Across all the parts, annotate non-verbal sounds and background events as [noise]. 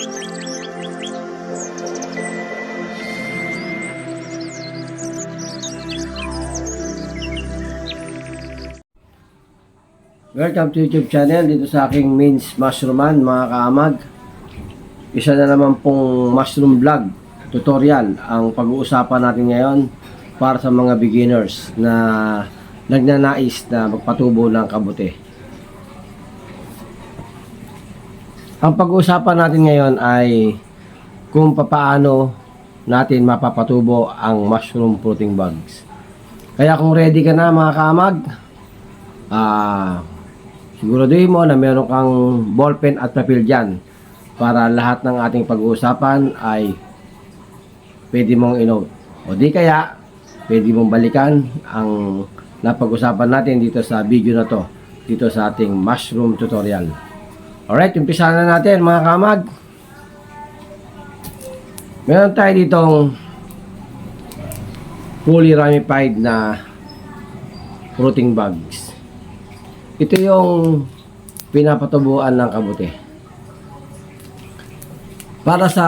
Welcome to YouTube channel dito sa aking Means Mushrooman mga kaamag. Isa na naman pong mushroom vlog tutorial ang pag-uusapan natin ngayon para sa mga beginners na nagnanais na magpatubo ng kabuti. Ang pag-uusapan natin ngayon ay kung papaano natin mapapatubo ang mushroom fruiting bugs. Kaya kung ready ka na mga kaamag, ah siguraduhin mo na meron kang ballpen at papel dyan para lahat ng ating pag-uusapan ay pwede mong inote. O di kaya, pwede mong balikan ang napag-usapan natin dito sa video na to, dito sa ating mushroom tutorial. Alright, umpisa na natin mga kamag. Meron tayo ditong fully ramified na fruiting bugs. Ito yung pinapatubuan ng kabuti. Para sa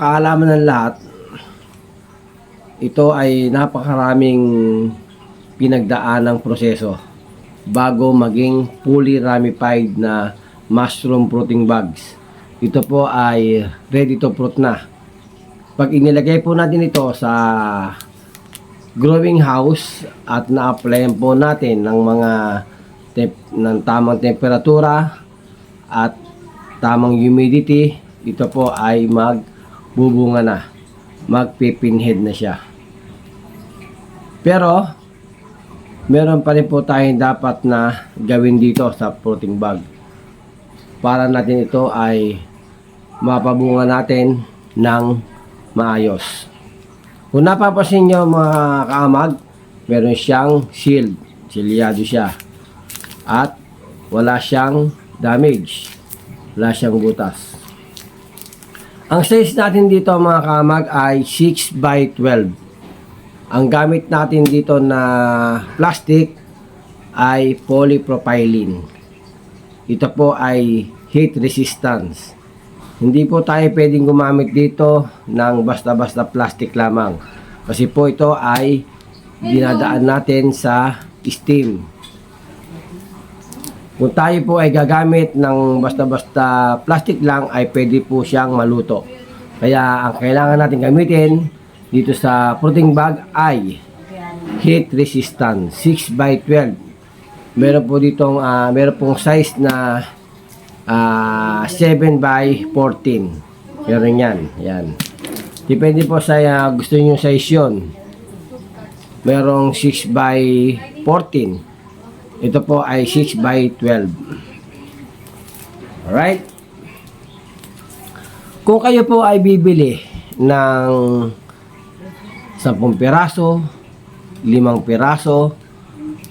kaalaman ng lahat, ito ay napakaraming pinagdaanang proseso bago maging fully ramified na mushroom fruiting bugs. Ito po ay ready to fruit na. Pag inilagay po natin ito sa growing house at na-applyan po natin ng mga temp- ng tamang temperatura at tamang humidity, ito po ay magbubunga na. Magpipinhead na siya. Pero, meron pa rin po tayong dapat na gawin dito sa fruiting bag. Para natin ito ay mapabunga natin ng maayos. Kung napapansin nyo mga kaamag, meron siyang shield. Silyado siya. At wala siyang damage. Wala siyang butas. Ang size natin dito mga kaamag ay 6 by 12. Ang gamit natin dito na plastic ay polypropylene. Ito po ay heat resistance. Hindi po tayo pwedeng gumamit dito ng basta-basta plastic lamang. Kasi po ito ay dinadaan natin sa steam. Kung tayo po ay gagamit ng basta-basta plastic lang ay pwede po siyang maluto. Kaya ang kailangan natin gamitin dito sa fruiting bag ay heat resistant 6 by 12. Meron po ditong ah, meron pong size na ah, 7 by 14. Meron yan. Yan. Depende po sa ah, gusto niyo size yun. Merong 6 by 14. Ito po ay 6 by 12. Alright? Kung kayo po ay bibili ng 10 piraso, 5 piraso,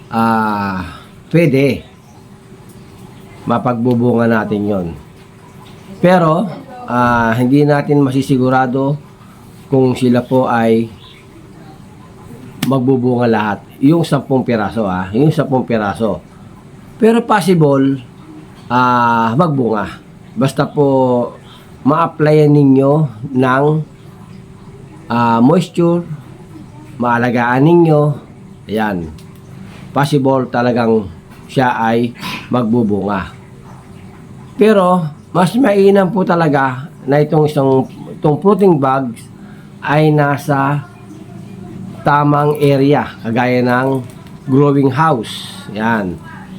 ah, pwede. Mapagbubunga natin yon. Pero, ah, hindi natin masisigurado kung sila po ay magbubunga lahat. Yung 10 piraso ah, yung 10 piraso. Pero possible ah magbunga. Basta po ma-applyan ninyo ng ah, moisture, maalagaan ninyo. Ayan. Possible talagang siya ay magbubunga. Pero mas mainam po talaga na itong isang itong fruiting bags ay nasa tamang area, kagaya ng growing house. Yan.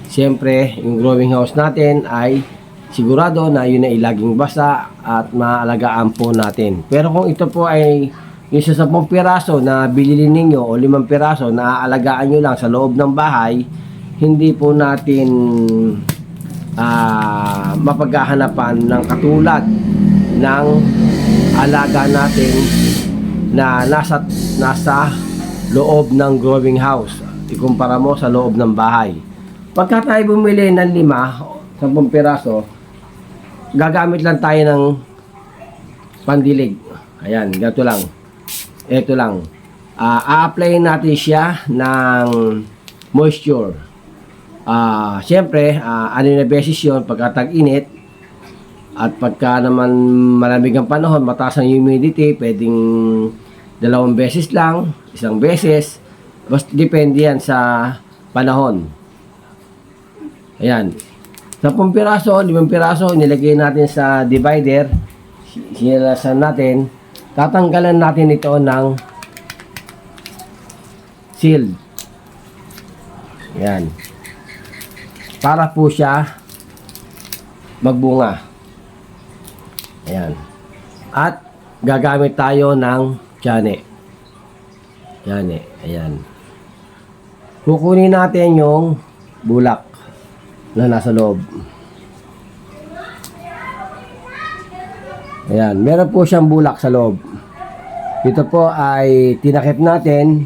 Siyempre, yung growing house natin ay sigurado na yun ay laging basa at maalagaan po natin. Pero kung ito po ay yung sa 10 piraso na bilili ninyo o 5 piraso na aalagaan nyo lang sa loob ng bahay, hindi po natin ah mapaghahanapan ng katulad ng alaga natin na nasa nasa loob ng growing house. Ikumpara mo sa loob ng bahay. Pagka tayo bumili ng lima, 10 piraso, gagamit lang tayo ng pandilig. Ayan, ganito lang. Ito lang. Ah, a-apply natin siya ng moisture. Ah, siyempre, ah, ano na beses yun pagka tag-init, At pagka naman malamig ang panahon, mataas ang humidity, pwedeng dalawang beses lang, isang beses. Basta depende yan sa panahon. Ayan. Sampung piraso, limang piraso, nilagay natin sa divider. Sinilasan natin. Tatanggalan natin ito ng seal. Ayan. Para po siya magbunga. Ayan. At gagamit tayo ng tiyane. Tiyane. Ayan. Kukunin natin yung bulak na nasa loob. Ayan. Meron po siyang bulak sa loob. Ito po ay tinakip natin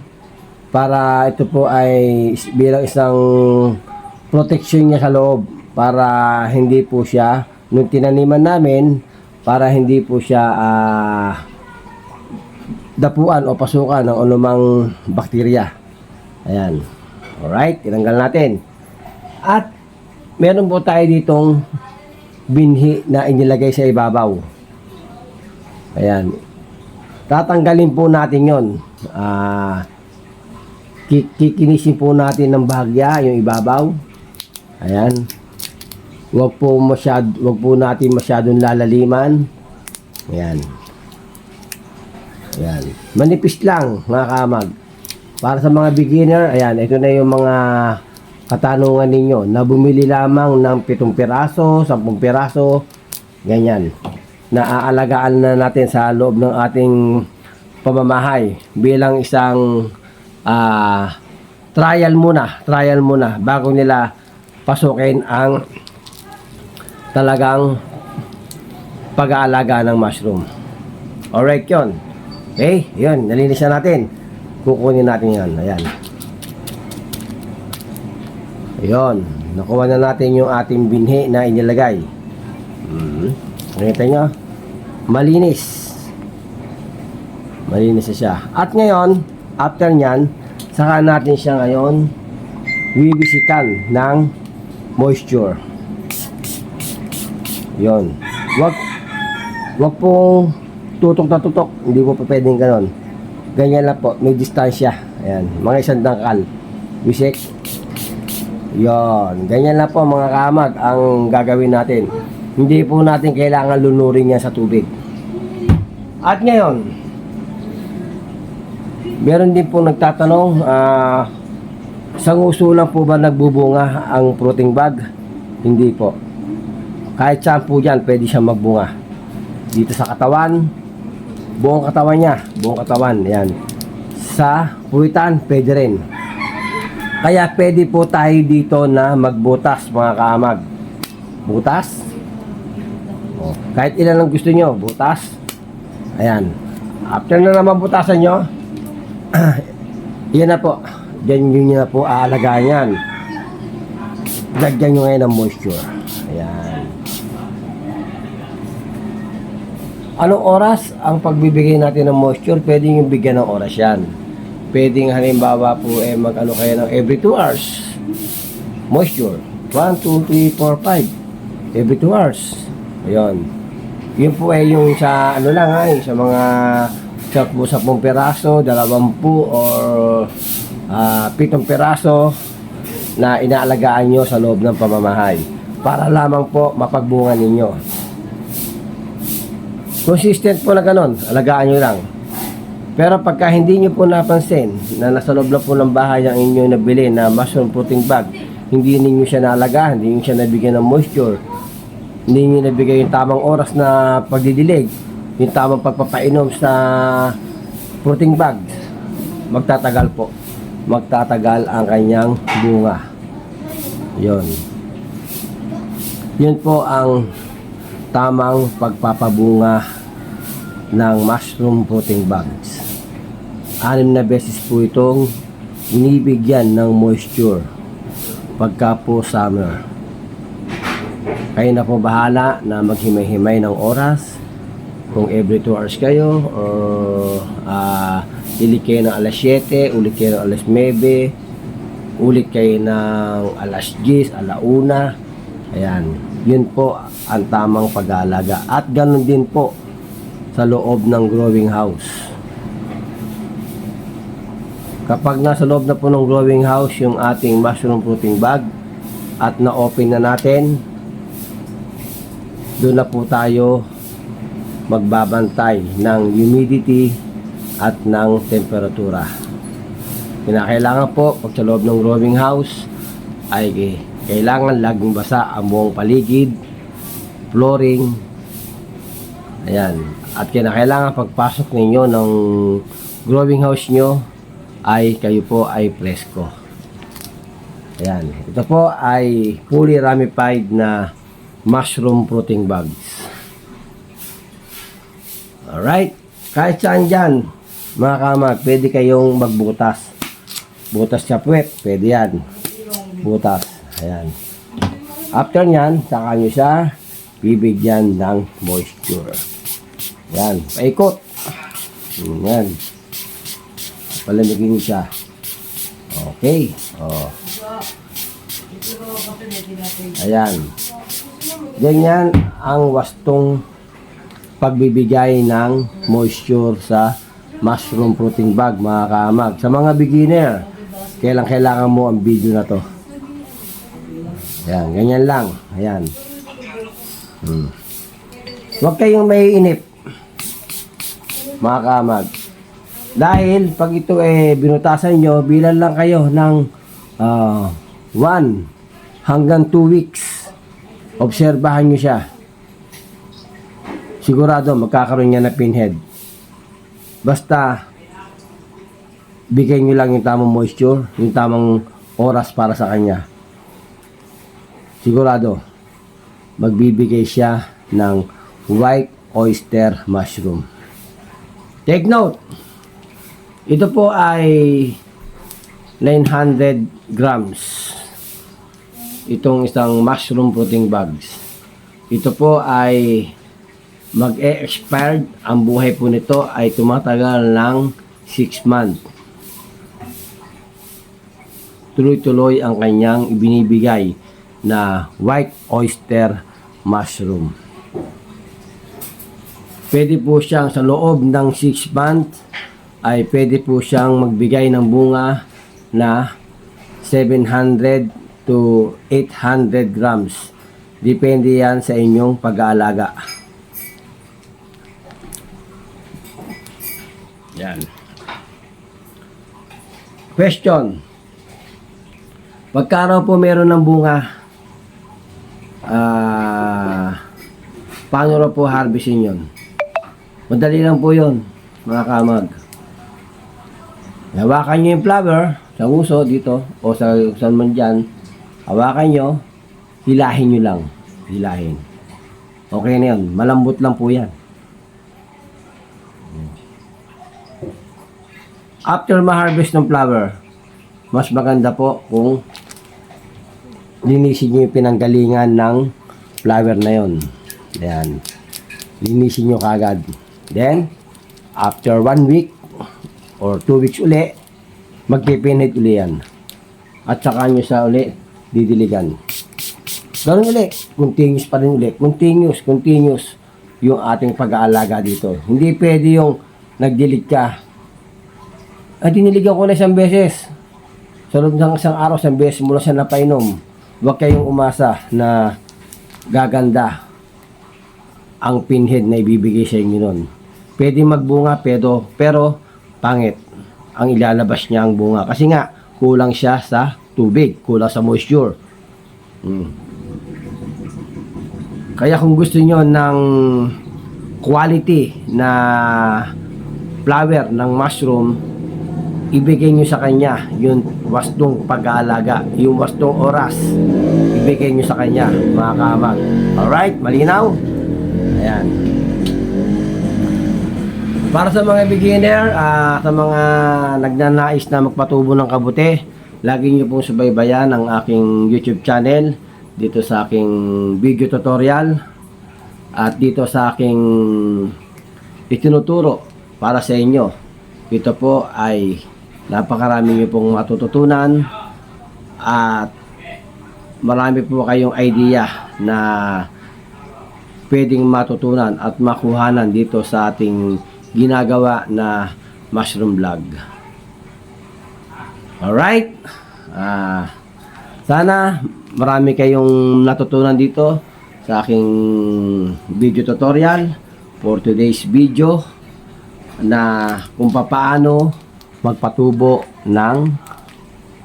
para ito po ay bilang isang protection niya sa loob para hindi po siya nung tinaniman namin para hindi po siya ah, dapuan o pasukan ng anumang bakterya. Ayan. Alright, tinanggal natin. At meron po tayo ditong binhi na inilagay sa ibabaw. Ayan. Tatanggalin po natin yon. Ah, ki- kikinisin po natin ng bahagya yung ibabaw. Ayan. Huwag po masyad, huwag po natin masyadong lalaliman. Ayan. Ayan. Manipis lang, mga kamag. Para sa mga beginner, ayan, ito na yung mga katanungan ninyo na bumili lamang ng 7 piraso, 10 piraso, ganyan. Naaalagaan na natin sa loob ng ating pamamahay bilang isang ah, trial muna, trial muna bago nila pasukin ang talagang pag-aalaga ng mushroom. Alright yun. Okay, yun, nalinis na natin. Kukunin natin yan. Ayan. Ayun. Nakuha na natin yung ating binhi na inilagay. Hmm. Nakita nyo? Malinis. Malinis na siya. At ngayon, after nyan, saka natin siya ngayon bibisikan ng moisture. Yon. Wag wag pong tutok na tutok. Hindi po pa pwedeng ganon. Ganyan lang po. May distansya. Ayan. Mga isang dangkal. Bisik. Yon. Ganyan lang po mga kamag ang gagawin natin. Hindi po natin kailangan lunurin yan sa tubig. At ngayon, meron din po nagtatanong, ah, sa nguso lang po ba nagbubunga ang fruiting bag? Hindi po. Kahit saan po dyan, pwede siyang magbunga. Dito sa katawan, buong katawan niya, buong katawan, yan. Sa puwitan, pwede rin. Kaya pwede po tayo dito na magbutas, mga kaamag. Butas. Kahit ilan ang gusto nyo, butas. Ayan. After na naman butasan nyo, [clears throat] yan na po. Diyan yun na po aalagaan yan. Lagyan nyo ngayon ng moisture. Ayan. Anong oras ang pagbibigay natin ng moisture? Pwede yung bigyan ng oras yan. Pwedeng halimbawa po eh mag ano kayo ng every 2 hours. Moisture. 1, 2, 3, 4, 5. Every 2 hours. Ayun. Yun po ay yung sa ano lang ay sa mga sa po sa pong peraso, dalawampu or ah, pitong peraso na inaalagaan nyo sa loob ng pamamahay para lamang po mapagbunga ninyo. Consistent po na ganun, alagaan nyo lang. Pero pagka hindi nyo po napansin na nasa loob lang po ng bahay ang inyong nabili na mushroom fruiting bag, hindi ninyo siya naalagaan, hindi nyo siya nabigyan ng moisture, hindi nyo nabigay yung tamang oras na pagdidilig, yung tamang pagpapainom sa fruiting bag, magtatagal po. Magtatagal ang kanyang bunga. Yon. Yun po ang tamang pagpapabunga ng mushroom fruiting bags. Anim na beses po itong inibigyan ng moisture pagka po summer. Kayo na po bahala na maghimay-himay ng oras kung every 2 hours kayo o ah ulit kayo ng alas 7, ulit kayo ng alas 9, ulit kayo ng alas 10, alauna Ayan. Yun po ang tamang pag-aalaga. At ganun din po sa loob ng growing house. Kapag nasa loob na po ng growing house yung ating mushroom fruiting bag at na-open na natin, doon na po tayo magbabantay ng humidity at ng temperatura. Kinakailangan po pag sa loob ng growing house ay kailangan laging basa ang buong paligid, flooring, ayan. At kinakailangan pagpasok ninyo ng growing house nyo ay kayo po ay presko. Ayan. Ito po ay fully ramified na mushroom fruiting bags. Alright. Kahit saan dyan, mga kamag, pwede kayong magbutas. Butas sa puwet, pwede yan. Butas. Ayan. After nyan, saka nyo siya bibigyan ng moisture. Yan. Paikot. Yan. Palamigin siya. Okay. Oh. Ayan. Ganyan ang wastong pagbibigay ng moisture sa mushroom fruiting bag, mga kaamag. Sa mga beginner, kailang kailangan mo ang video na to. Ayan, ganyan lang. Ayan. Hmm. Huwag kayong may inip, mga kaamag. Dahil pag ito eh binutasan nyo, bilan lang kayo ng 1 hanggang 2 weeks. Obserbahan nyo siya. Sigurado magkakaroon niya na pinhead. Basta bigay nyo lang yung tamang moisture, yung tamang oras para sa kanya. Sigurado magbibigay siya ng white oyster mushroom. Take note, ito po ay 900 grams. Itong isang mushroom fruiting bags. Ito po ay mag-e-expired. Ang buhay po nito ay tumatagal ng 6 months. Tuloy-tuloy ang kanyang ibinibigay na white oyster mushroom. Pwede po siyang sa loob ng 6 months ay pwede po siyang magbigay ng bunga na 700 to 800 grams. Depende yan sa inyong pag-aalaga. Yan. Question. Pagka raw po meron ng bunga, ah, paano raw po harvestin yon? Madali lang po yon, mga kamag. Hawakan nyo yung flower sa uso dito o sa saan man dyan. Hawakan nyo, hilahin nyo lang. Hilahin. Okay na yun. Malambot lang po yan. After ma-harvest ng flower, mas maganda po kung linisin nyo yung pinanggalingan ng flower na yon. Ayan. Linisin nyo kagad. Then, after one week, or 2 weeks uli, magpipinit uli yan. At saka nyo sa uli, didiligan. Ganun uli, continuous pa rin uli. Continuous, continuous yung ating pag-aalaga dito. Hindi pwede yung nagdilig ka. Ay, diniligan ko na isang beses. Sa loob ng isang araw, isang beses mula siya napainom. Huwag kayong umasa na gaganda ang pinhead na ibibigay sa inyo nun. Pwede magbunga, pero, pero pangit ang ilalabas niya ang bunga. Kasi nga, kulang siya sa tubig, kulang sa moisture. Hmm. Kaya kung gusto niyo ng quality na flower ng mushroom, ibigay niyo sa kanya yung wastong pag-aalaga, yung wastong oras, ibigay niyo sa kanya, mga kamag. Alright, malinaw? Ayan. Para sa mga beginner, ah, sa mga nagnanais na magpatubo ng kabuti, lagi niyo pong subaybayan ang aking YouTube channel dito sa aking video tutorial at dito sa aking itinuturo para sa inyo. Ito po ay napakarami niyo pong matututunan at marami po kayong idea na pwedeng matutunan at makuhanan dito sa ating ginagawa na mushroom vlog. Alright? Ah, sana marami kayong natutunan dito sa aking video tutorial for today's video na kung paano magpatubo ng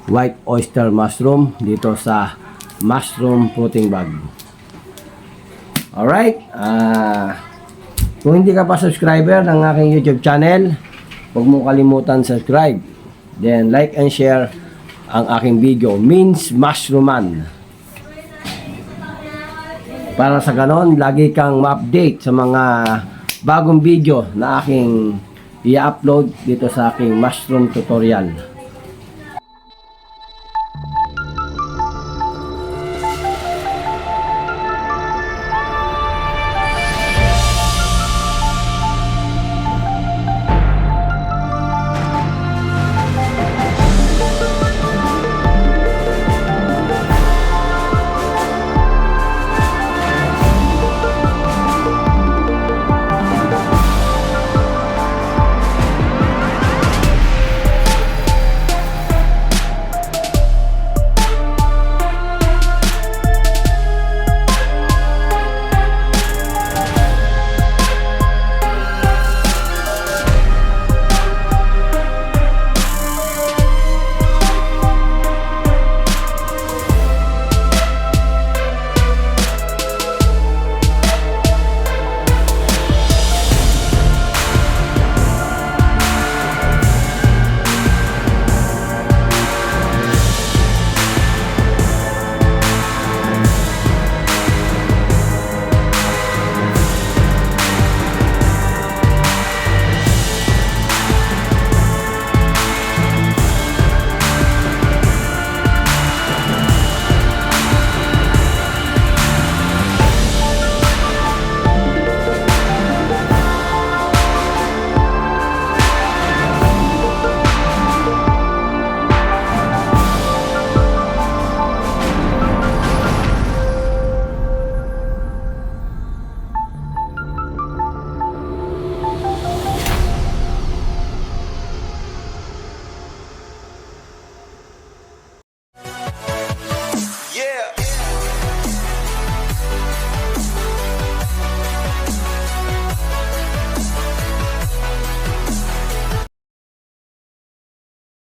white oyster mushroom dito sa mushroom fruiting bag. Alright, ah kung hindi ka pa subscriber ng aking YouTube channel, huwag mo kalimutan subscribe. Then like and share ang aking video, Means Mushrooman. Para sa ganon, lagi kang ma-update sa mga bagong video na aking i-upload dito sa aking mushroom tutorial.